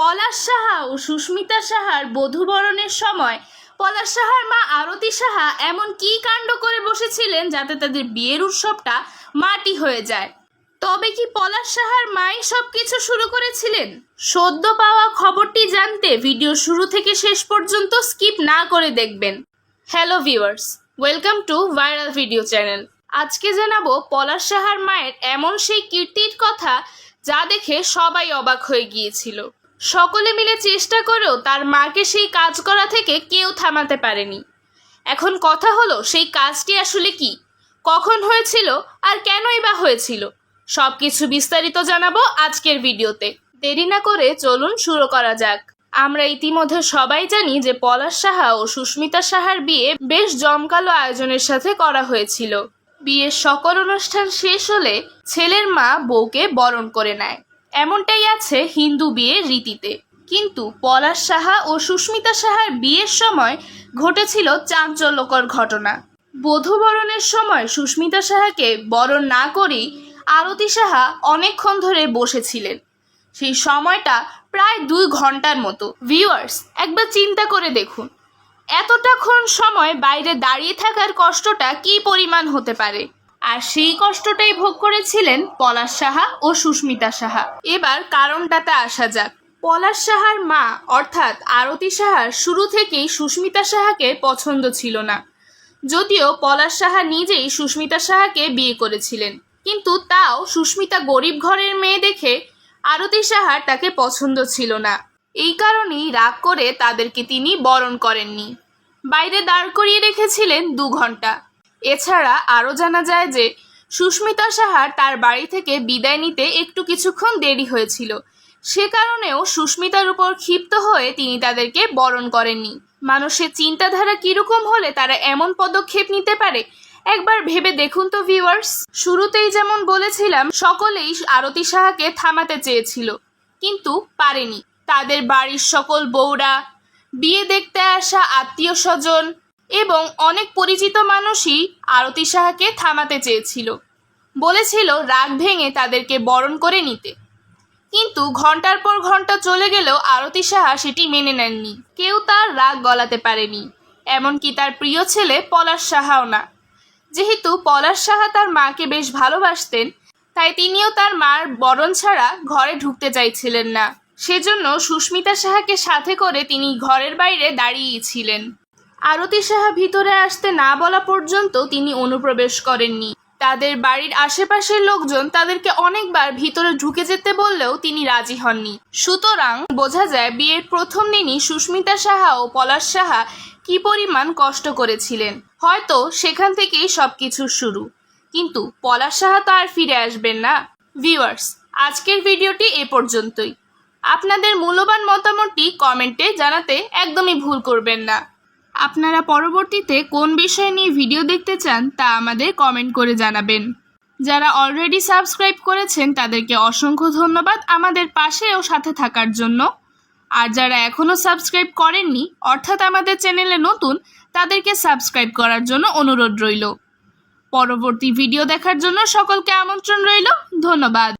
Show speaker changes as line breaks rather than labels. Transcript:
পলাশ সাহা ও সুস্মিতা সাহার বধূবরণের সময় পলাশ সাহার মা আরতি সাহা এমন কী কাণ্ড করে বসেছিলেন যাতে তাদের বিয়ের উৎসবটা মাটি হয়ে যায়? তবে কি পলাশ সাহার মাই সব কিছু শুরু করেছিলেন? সদ্য পাওয়া খবরটি জানতে ভিডিও শুরু থেকে শেষ পর্যন্ত স্কিপ না করে দেখবেন। Hello viewers, welcome to viral video channel. আজকে জানাব পলাশ সাহার মায়ের এমন সেই কীর্তির কথা যা দেখে সবাই অবাক হয়ে গিয়েছিল। সকলে মিলে চেষ্টা করেও তার মাকে সেই কাজ করা থেকে কেউ থামাতে পারেনি। এখন কথা হলো, সেই কাজটি আসলে কি? কখন হয়েছিল আর কেনই বা হয়েছিল? সব কিছু বিস্তারিত জানাব আজকের ভিডিওতে। দেরি না করে চলুন শুরু করা যাক। আমরা ইতিমধ্যে সবাই জানি যে পলাশ সাহা ও সুস্মিতা সাহার বিয়ে বেশ জমকালো আয়োজনের সাথে করা হয়েছিল। বিয়ের সকল অনুষ্ঠান শেষ হলে ছেলের মা বউকে বরণ করে নেয়। এমনটাই আছে হিন্দু বিয়ের রীতিতে। কিন্তু পলাশ সাহা ও সুস্মিতা সাহার বিয়ের সময় ঘটেছিল চাঞ্চল্যকর ঘটনা। বধূবরণের সময় সুস্মিতা সাহাকে বরণ না করেই আরতি সাহা অনেকক্ষণ ধরে বসেছিলেন। সেই সময়টা প্রায় দুই ঘণ্টার মতো। ভিউয়ার্স, একবার চিন্তা করে দেখুন, এতটাক্ষণ সময় বাইরে দাঁড়িয়ে থাকার কষ্টটা কী পরিমাণ হতে পারে? আর সেই কষ্টটাই ভোগ করেছিলেন পলাশ সাহা ও সুস্মিতা সাহা। এবার কারণটাতে আসা যাক। পলাশ সাহার মা, অর্থাৎ আরতি সাহার, শুরু থেকেই সুস্মিতা সাহাকে পছন্দ ছিল না। যদিও পলাশ সাহা নিজেই সুস্মিতা সাহাকে বিয়ে করেছিলেন। কিন্তু তাও সুস্মিতা গরিব ঘরের মেয়ে দেখে আরতি সাহার তাকে পছন্দ ছিল না। এই কারণেই রাগ করে তাদেরকে তিনি বরণ করেননি। বাইরে দাঁড় করিয়ে রেখেছিলেন দু ঘণ্টা এছাড়া আরও জানা যায় যে সুস্মিতা সাহার তার বাড়ি থেকে বিদায় নিতে একটু কিছুক্ষণ দেরি হয়েছিল। সে কারণেও সুস্মিতার উপর ক্ষিপ্ত হয়ে তিনি তাদেরকে বরণ করেননি। মানুষের চিন্তাধারা কীরকম হলে তারা এমন পদক্ষেপ নিতে পারে? একবার ভেবে দেখুন তো ভিউয়ার্স শুরুতেই যেমন বলেছিলাম, সকলেই আরতি সাহাকে থামাতে চেয়েছিল, কিন্তু পারেনি। তাদের বাড়ির সকল বউরা, বিয়ে দেখতে আসা আত্মীয় স্বজন এবং অনেক পরিচিত মানুষই আরতি সাহাকে থামাতে চেয়েছিল। বলেছিল রাগ ভেঙে তাদেরকে বরণ করে নিতে। কিন্তু ঘণ্টার পর ঘণ্টা চলে গেলেও আরতি সাহা সেটি মেনে নেননি। কেউ তার রাগ গলাতে পারেনি, এমনকি তার প্রিয় ছেলে পলাশ সাহাও না। যেহেতু পলাশ সাহা তার মাকে বেশ ভালোবাসতেন, তাই তিনিও তার মার বরণ ছাড়া ঘরে ঢুকতে চাইছিলেন না। সেজন্য সুস্মিতা সাহাকে সাথে করে তিনি ঘরের বাইরে দাঁড়িয়েই ছিলেন আরতি সাহা ভিতরে আসতে না বলা পর্যন্ত তিনি অনুপ্রবেশ করেননি। তাদের বাড়ির আশেপাশের লোকজন তাদেরকে অনেকবার ভিতরে ঢুকে যেতে বললেও তিনি রাজি হননি। সুতরাং বোঝা যায় বিয়ের প্রথম দিনই সুস্মিতা সাহা ও পলাশ সাহা কি পরিমাণ কষ্ট করেছিলেন। হয়তো সেখান থেকেই সবকিছু শুরু। কিন্তু পলাশ সাহা তো আর ফিরে আসবেন না। ভিউয়ার্স, আজকের ভিডিওটি এ পর্যন্তই। আপনাদের মূল্যবান মতামতটি কমেন্টে জানাতে একদমই ভুল করবেন না। আপনারা পরবর্তীতে কোন বিষয় নিয়ে ভিডিও দেখতে চান তা আমাদের কমেন্ট করে জানাবেন। যারা অলরেডি সাবস্ক্রাইব করেছেন, তাদেরকে অসংখ্য ধন্যবাদ আমাদের পাশে ও সাথে থাকার জন্য। আর যারা এখনও সাবস্ক্রাইব করেননি, অর্থাৎ আমাদের চ্যানেলে নতুন, তাদেরকে সাবস্ক্রাইব করার জন্য অনুরোধ রইল। পরবর্তী ভিডিও দেখার জন্য সকলকে আমন্ত্রণ রইল। ধন্যবাদ।